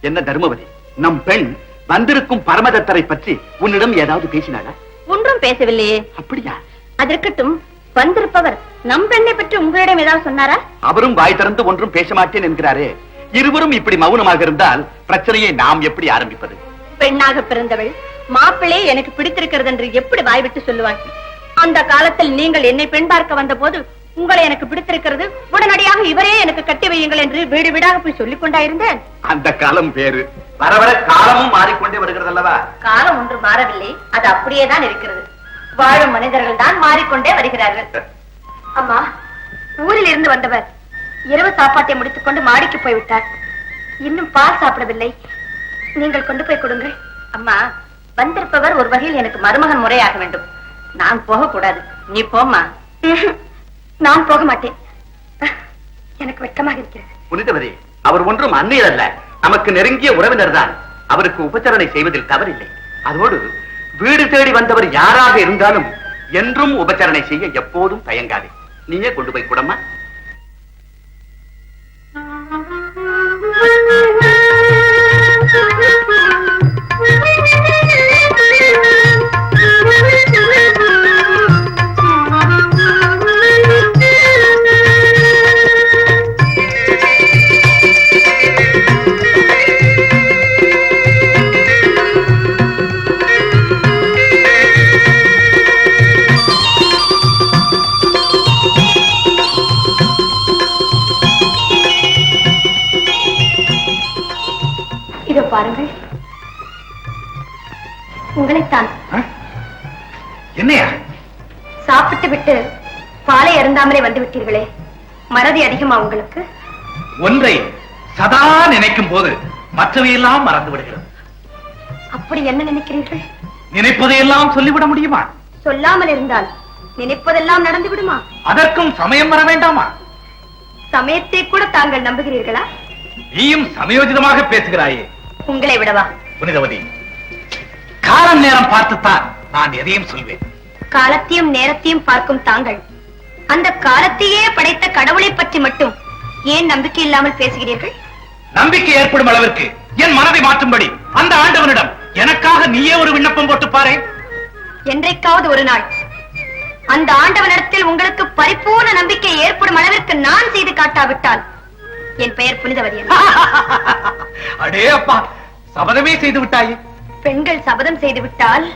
என்ன தர்மவதி நம் பெண் வந்திருக்கும் பரமதத்தரை பற்றி உன்னிடம் ஏதாவது பேசினாளா? ஒன்றும் பேசவில்லையே. அப்படியா? அதற்கட்டும் வந்திருப்பவர் நம் பெண்ணை பற்றி உங்களிடம் ஏதாவது சொன்னாரா? அவரும் வாய் திறந்து ஒன்றும் பேச மாட்டேன் என்கிறாரே. இருவரும் இப்படி மௌனமாக இருந்தால் பிரச்சனையை நாம் எப்படி ஆரம்பிப்பது? பெண்ணாக பிறந்தவள் மாப்பிள்ளை எனக்கு பிடித்திருக்கிறது என்று எப்படி வாய்விட்டு சொல்லுவாள் அந்த காலத்தில் நீங்கள் என்னை பெண் பார்க்க வந்த போது உங்களை எனக்கு பிடித்திருக்கிறது உடனடியாக இவரே எனக்கு கட்டி வையுங்கள் என்று வீடு வீடாக போய் சொல்லிக் கொண்டாயிருந்தேன். அந்த காலம் வேறு. வர வர காலமும் மாறிக்கொண்டே வருகிறது அல்லவா? காலம் ஒன்று மாறவில்லை. அது அப்படியே தான் இருக்கிறது. வாழும் மனிதர்கள் தான் மாறிக்கொண்டே வருகிறார்கள். அம்மா ஊரில் இருந்து வந்தவர் இரவு சாப்பாட்டை முடித்துக் கொண்டு மாடிக்கு போய்விட்டார். இன்னும் பால் சாப்பிடவில்லை. நீங்கள் கொண்டு போய் கொடுங்கள். அம்மா வந்திருப்பவர் ஒரு வகையில் எனக்கு மருமகன் முறையாக வேண்டும். நான் போக கூடாது நீ போம்மா. நான் போக மாட்டேன். எனக்கு வெட்கமாக இருக்கிறது. புனிதவதி அவர் ஒன்றும் அந்நியர் அல்ல. நமக்கு நெருங்கிய உறவினர் தான். அவருக்கு உபச்சரணை செய்வதில் தவறில்லை. அதோடு வீடு தேடி வந்தவர் யாராக இருந்தாலும் என்றும் உபச்சரணை செய்ய எப்போதும் தயங்காதே. நீயே கொண்டு போய் கூடம்மா. என்னையா? சாப்பிட்டு விட்டு பாலை அருந்தாமலே வந்து விட்டீர்களே மறதி அதிகமா உங்களுக்கு? ஒன்றை சதா நினைக்கும் போது மற்றவையெல்லாம் மறந்து விடுகிறது. அப்படி என்ன நினைக்கிறீர்கள்? நினைப்பதையெல்லாம் சொல்லிவிட முடியுமா? சொல்லாமல் இருந்தால் நினைப்பதெல்லாம் நடந்து விடுமா? அதற்கும் சமயம் வர வேண்டாமா? சமயத்தை கூட தாங்கள் நம்புகிறீர்களா? நீயும் சமயோஜிதமாக பேசுகிறாயே. உங்களை விடவா? புனிதவதி காலம் நேரம் பார்த்துத்தான். நான் எதையும் சொல்வேன். காலத்தையும் நேரத்தையும் பார்க்கும் தாங்கள். அந்த காலத்தையே படைத்த கடவுளை பற்றி மட்டும் ஏன் நம்பிக்கை இல்லாமல் பேசுகிறீர்கள்? நம்பிக்கை ஏற்படும் அளவிற்கு என் மனதை மாற்றும்படி அந்த ஆண்டவனிடம் எனக்காக நீயே ஒரு விண்ணப்பம் போட்டு பாரு. என்றைக்காவது ஒரு நாள் அந்த ஆண்டவனிடத்தில் உங்களுக்கு பரிபூர்ண நம்பிக்கை ஏற்படும் அளவிற்கு நான் செய்து காட்டாவிட்டால் என் பெயர் புனிதவதி. அடே அப்பா சபதமே செய்து விட்டாயே. பெண்கள் சபதம் செய்து விட்டால்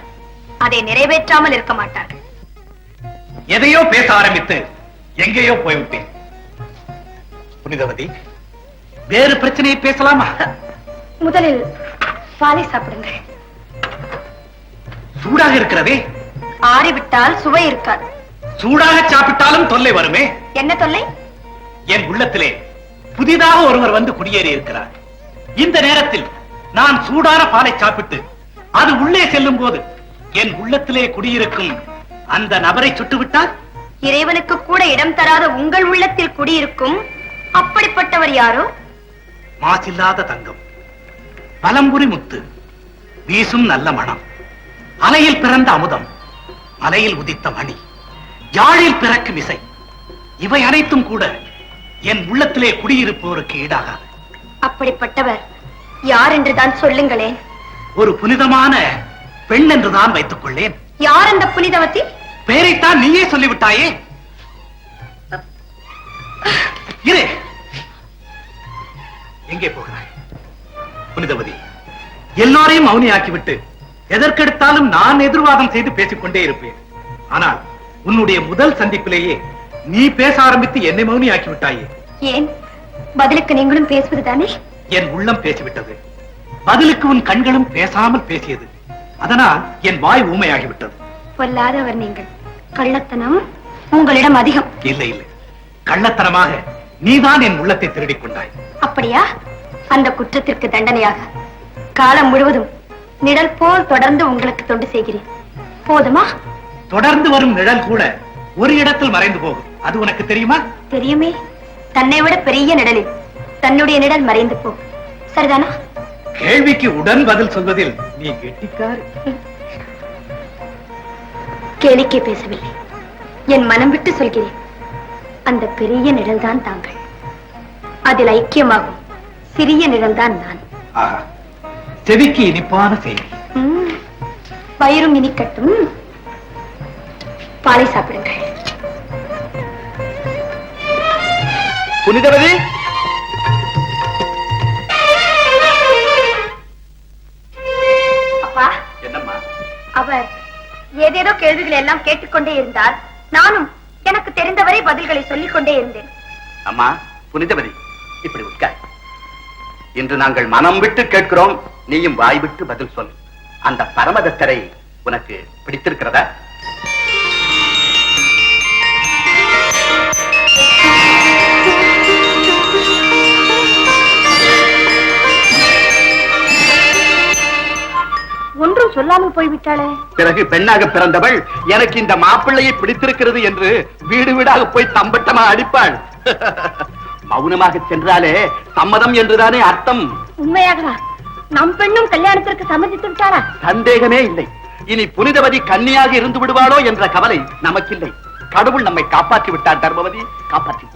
அதை நிறைவேற்றாமல் இருக்க மாட்டார்கள். எதையோ பேச ஆரம்பித்து எங்கேயோ போய்விட்டேன். புனிதவதி வேறு பிரச்சனையை பேசலாமா? முதலில் பாலை சாப்பிடுங்கள். சூடாக இருக்கிறதே? ஆறிவிட்டால் சுவை இருக்காது. சூடாக சாப்பிட்டாலும் தொல்லை வருமே? என்ன தொல்லை? என் உள்ளத்திலே புதிதாக ஒருவர் வந்து குடியேறி இருக்கிறார். இந்த நேரத்தில் நான் சூடான பாலை சாப்பிட்டு அது உள்ளே செல்லும் போது என் உள்ளத்திலே குடியிருக்கும் அந்த நபரை சுட்டுவிட்டால் இறைவனுக்கு கூட இடம் தராத உங்கள் உள்ளத்தில் குடியிருக்கும் அப்படிப்பட்டவர் யாரோ? மாசில்லாத தங்கம் பலம்புரி முத்து வீசும் நல்ல மனம் அலையில் பிறந்த அமுதம் மலையில் உதித்த மணி யாழில் பிறக்கும் இசை இவை அனைத்தும் கூட என் உள்ளத்திலே குடியிருப்போருக்கு ஈடாகாது. அப்படிப்பட்டவர் யார் என்றுதான் சொல்லுங்களேன். ஒரு புனிதமான பெண் என்றுதான் வைத்துக் கொள்ளேன். யார் அந்த புனிதவதி? பெயரைத்தான் நீயே சொல்லிவிட்டாயே. இரு. எங்கே போகிறாய்? புனிதவதி எல்லோரையும் மௌனியாக்கிவிட்டு எதற்கெடுத்தாலும் நான் எதிர்வாதம் செய்து பேசிக்கொண்டே இருப்பேன். ஆனால் உன்னுடைய முதல் சந்திப்பிலேயே நீ பேச ஆரம்பித்து என்னை மௌனியாக்கி விட்டாயே ஏன்? பதிலுக்கு நீங்களும் பேசுவதுதானே என் உள்ளம் பேசிவிட்டது. பதிலுக்கு உன் கண்களும் பேசாமல் பேசியது. அதனால் என் வாய் ஊமையாகிவிட்டது. பொல்லாதவர் நீங்கள். கள்ளத்தனம் உங்களிடம் அதிகம். இல்லை இல்லை. கள்ளத்தனமாக நீதான் என் உள்ளத்தை திருடிக் கொண்டாய் அப்படியா? அந்த குற்றத்திற்கு தண்டனையாக. காலம் முழுவதும் நிழல் போல் தொடர்ந்து உங்களுக்கு தொண்டு செய்கிறேன். போதுமா? தொடர்ந்து வரும் நிழல் கூட ஒரு இடத்தில் மறைந்து போகும். அது உனக்கு தெரியுமா? தெரியுமே. தன்னை விட பெரிய நிழலில் தன்னுடைய நிழல் மறைந்து போ சரிதானா? கேள்விக்கு உடன் பதில் சொல்வதில் நீ கெட்டிக்காரு. கேளிக்கை பேசவில்லை. என் மனம் விட்டு சொல்கிறேன். அந்த பெரிய நிழல்தான் தாங்கள். அதில் ஐக்கியமாகும் சிறிய நிழல்தான் நான். ஆஹா. செவிக்கு இனிப்பான செய்தி. வயிறும் இனிக்கட்டும். பாலை சாப்பிடுங்கள். புனிதவதி ஏதேதோ கேள்விகளை எல்லாம் கேட்டுக்கொண்டே இருந்தார் நானும் எனக்கு தெரிந்தவரை பதில்களை சொல்லிக் கொண்டே இருந்தேன். அம்மா புனிதபதி இப்படி உட்கார். இன்று நாங்கள் மனம் விட்டு கேட்கிறோம். நீயும் வாய் விட்டு பதில் சொல். அந்த பரமதத்தரை உனக்கு பிடித்திருக்கிறதா? சொல்லாமல் போய்விட்டாளே? பிறகு பெண்ணாக பிறந்தவள் எனக்கு இந்த மாப்பிள்ளையை பிடித்திருக்கிறது என்று வீடு வீடாக போய் தம்பட்டமா அடிப்பாள். மௌனமாக சென்றாலே சம்மதம் என்றுதானே அர்த்தம்? உண்மையாகவா? நம் பெண்ணும் கல்யாணத்திற்கு சம்மதித்து விட்டாரா சந்தேகமே இல்லை. இனி புனிதவதி கன்னியாக இருந்து விடுவாளோ என்ற கவலை நமக்கில்லை. கடவுள் நம்மை காப்பாற்றி விட்டார் தர்மவதி. காப்பாற்றி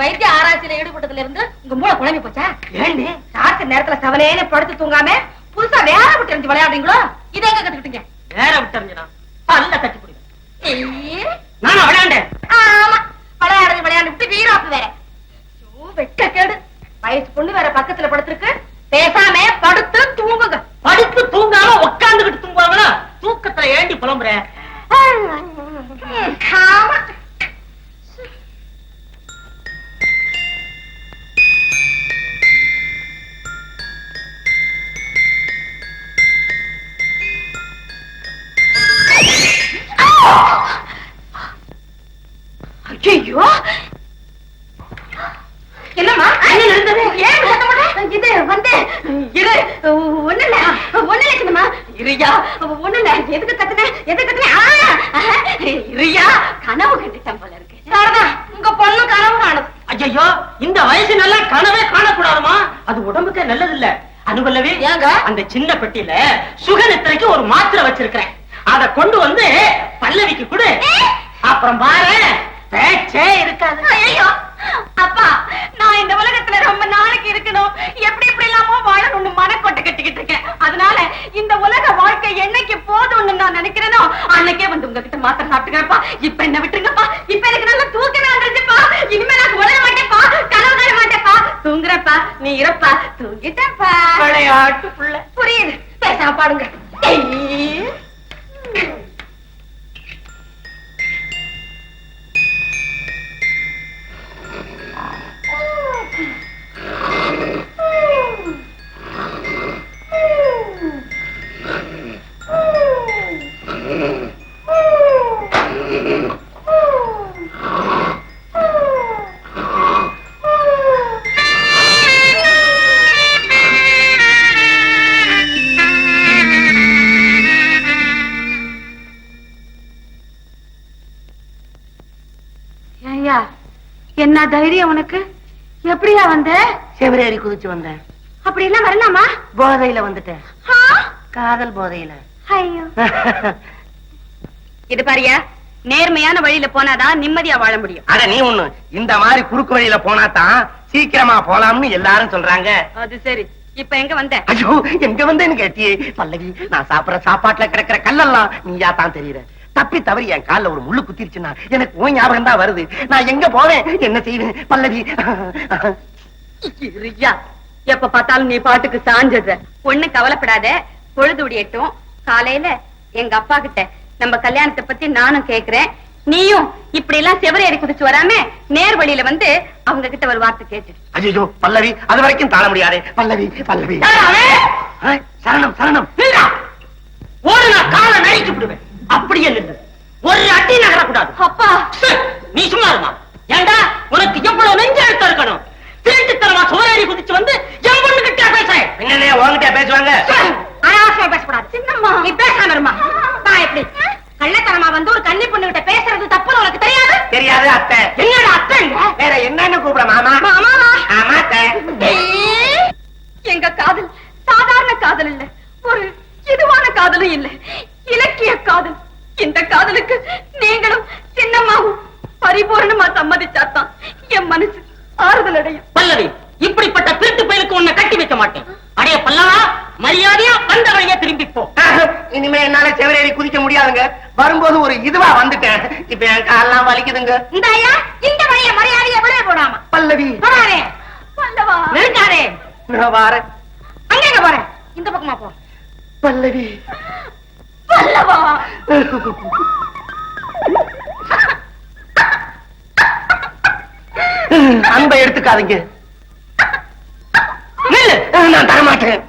வைத்திய ஆராய்ச்சியில ஈடுபட்டதுல இருந்து உங்க மூளை குழம்பி போச்சா? ஏண்டி? நேரத்துல செவனேன்னு படுத்து தூங்காம புதுசா வேற விட்டு இருந்து விளையாடுறீங்களோ? இதை எங்க கத்துக்கிட்டீங்க? வேற விட்டுறிஞ்சா பல்ல தட்டி பிடிக்கும். நானா விளையாண்டேன்? ஆமா. விளையாடுறது விளையாண்டு விட்டு வீராப்பு வேற. வெட்ட கேடு வயசு பொண்ணு வேற பக்கத்துல படுத்திருக்கு. பேசாம படுத்து தூங்குங்க. படுத்து தூங்காம உட்கார்ந்துகிட்டு தூங்குவாங்களா? தூக்கத்துல ஏண்டி புலம்புற? ஆமா. என்ன நடந்தது ஏன் சத்தம் போட்ட? இது வந்து இரு ஒண்ணு இல்ல ஒண்ணு இல்ல சின்னம்மா. இரியா ஒண்ணு இல்ல எதுக்கு கத்துன எதுக்கு கத்துன ஆ, ஆஹா, இரியா கனவு கண்டுட்டேன் போல இருக்கு. சரிதான் உங்க பொண்ணு கனவு காணுது ஐயோ இந்த வயசு நல்லா கனவே காணக்கூடாதுமா? அது உடம்புக்கே நல்லது இல்ல அனுபல்லவே ஏங்க? அந்த சின்ன பெட்டியில சுகநித்திரைக்கு ஒரு மாத்திரை வச்சிருக்கிறேன். அத கொண்டு வந்து பல்லவிக்கு கொடு. அப்புறம் பாரு பேச்சே இருக்காது. ஐயோ அப்பா நான் இந்த உலகத்துல ரொம்ப நாளைக்கு இருக்கணும். எப்படி எப்படி இல்லாமோ வாழணும்னு மனக்கொட்டை கட்டிக்கிட்டு இருக்கேன். அதனால இந்த உலக வாழ்க்கை என்னைக்கு போதும்னு நான் நினைக்கிறேனோ அன்னைக்கே வந்து உங்ககிட்ட மாத்திரை சாப்பிட்டுக்கிறப்பா இப்ப என்ன விட்டுருங்கப்பா. இப்ப எனக்கு நல்லா தூக்கமே வந்துருச்சுப்பா. இனிமே நான் உணர மாட்டேன்ப்பா. கனவு காண மாட்டேன்ப்பா. தூங்குறப்பா நீ இருப்பா. தூங்கிட்டப்பா விளையாட்டு புள்ள. புரியுது. பேசாம பாடுங்க. என்ன தைரியம் உனக்கு? எப்படியா வந்த? செவரேறி குதிச்சு வந்தேன். அப்படி எல்லாம் வரலாமா? போதையில வந்துட்டேன்? காதல் போதையில. ஐயோ. இது பாரியா நேர்மையான வழியில போனாதான் நிம்மதியா வாழ முடியும். அட நீ ஒண்ணு இந்த மாதிரி குறுக்கு வழியில போனா தான் சீக்கிரமா போலாம்னு எல்லாரும் சொல்றாங்க. அது சரி. இப்ப எங்க வந்த? ஐயோ எங்க வந்தேன்னு கேட்டியே. பல்லவி நான் சாப்பிடுற சாப்பாட்டுல கிடக்கிற கல்லெல்லாம் நீயா தான் தெரியுற. தப்பி தவறி என் கால்ல ஒரு முள்ளு குத்திருச்சுன்னா எனக்கு உன் ஞாபகம் தான் வருது. நான் எங்க போவேன்? என்ன செய்வேன்? பல்லவி. எப்ப பார்த்தாலும் நீ பாட்டுக்கு சாஞ்சது ஒண்ணு கவலைப்படாத. பொழுது விடியட்டும். காலையில எங்க அப்பா கிட்ட நம்ம கல்யாணத்தை பத்தி நானும் கேக்குறேன். நீயும் இப்படி எல்லாம் செவரேறி குதிச்சு வராம நேர் வழியில வந்து அவங்க கிட்ட ஒரு வார்த்தை கேட்டு. ஐயோ பல்லவி அது வரைக்கும் தாழ முடியாது. பல்லவி பல்லவி. சரணம் சரணம். ஒரு நான் காலை நடிச்சு விடுவேன். அப்படியே நின்று ஒரு அடி நகரக்கூடாது. அப்பா. நீ சும்மா இருமா. ஏண்டா உனக்கு எவ்வளவு நெஞ்ச எழுத்த இருக்கணும்? திருட்டுத்தனமா சோழேறி குதிச்சு வந்து என் பொண்ணு கிட்ட பேச என்னண்ணே உங்ககிட்ட பேசுவாங்க அனாவசியமா பேசக்கூடாது. சின்னம்மா. நீ பேசாம இருமா. நான் எப்படி? கள்ளத்தனமா வந்து ஒரு கன்னி பொண்ணு கிட்ட பேசுறது தப்புன்னு உனக்கு தெரியாது? தெரியாது அத்தை. என்னடா அத்தை? வேற என்னன்னு கூப்பிட மாமா மாமாவா ஆமா அத்தை ஏய், எங்க காதல் சாதாரண காதல் இல்ல ஒரு இதுவான காதலும் இல்ல இலக்கிய காதல் இந்த காதலுக்கு நீங்களும் சின்னம்மாவும் பரிபூர்ணமா சம்மதிச்சாதான் என் மனசு ஆறுதல் அடையும். பல்லவி இப்படிப்பட்ட திருட்டு பயலுக்கு உன்னை கட்டி வைக்க மாட்டேன். அடைய பல்லவா மரியாதையா வந்த வழியா திரும்பி போ இனிமே என்னால செவரேறி குதிக்க முடியாதுங்க. வரும்போது ஒரு இதுவா வந்துட்டேன். இப்ப என் கால்லாம் வலிக்குதுங்க. இந்த ஐயா இந்த வழிய மரியாதைய விட போடாம. பல்லவி. போறாரே பல்லவா. நெருங்காரே நான் வாரேன். அங்க எங்க போறேன். இந்த பக்கமா போ. பல்லவி. பல்லவா. அன்பை எடுத்துக்காதீங்க. நான் தரமாட்டேன்.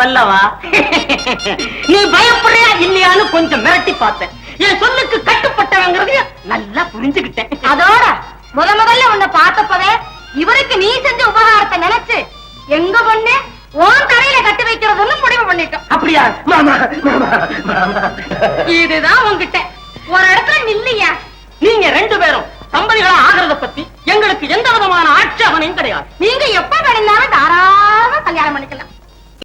பல்லவா? நீ பயப்படுறியா இல்லையான்னு கொஞ்சம் மிரட்டி பார்த்தேன். என் சொல்லுக்கு கட்டுப்பட்டவங்கிறதைய நல்லா புரிஞ்சுக்கிட்டேன். அதோட முத முதல்ல உன்னை பார்த்தப்பவே இவருக்கு நீ செஞ்ச உபகாரத்தை நினைச்சு எங்க பொண்ணு உன் தரையில கட்டி வைக்கிறதுன்னு முடிவு பண்ணிட்டோம். அப்படியா? மாமா மாமா மாமா. இதுதான் உன்கிட்ட. ஒரு இடத்துல நில்லையா? நீங்க ரெண்டு பேரும். தம்பதிகளா ஆகிறத பத்தி எங்களுக்கு எந்த விதமான ஆட்சேபனையும் கிடையாது. நீங்க எப்ப வேணும்னாலும் தாராளமா கல்யாணம் பண்ணிக்கலாம்.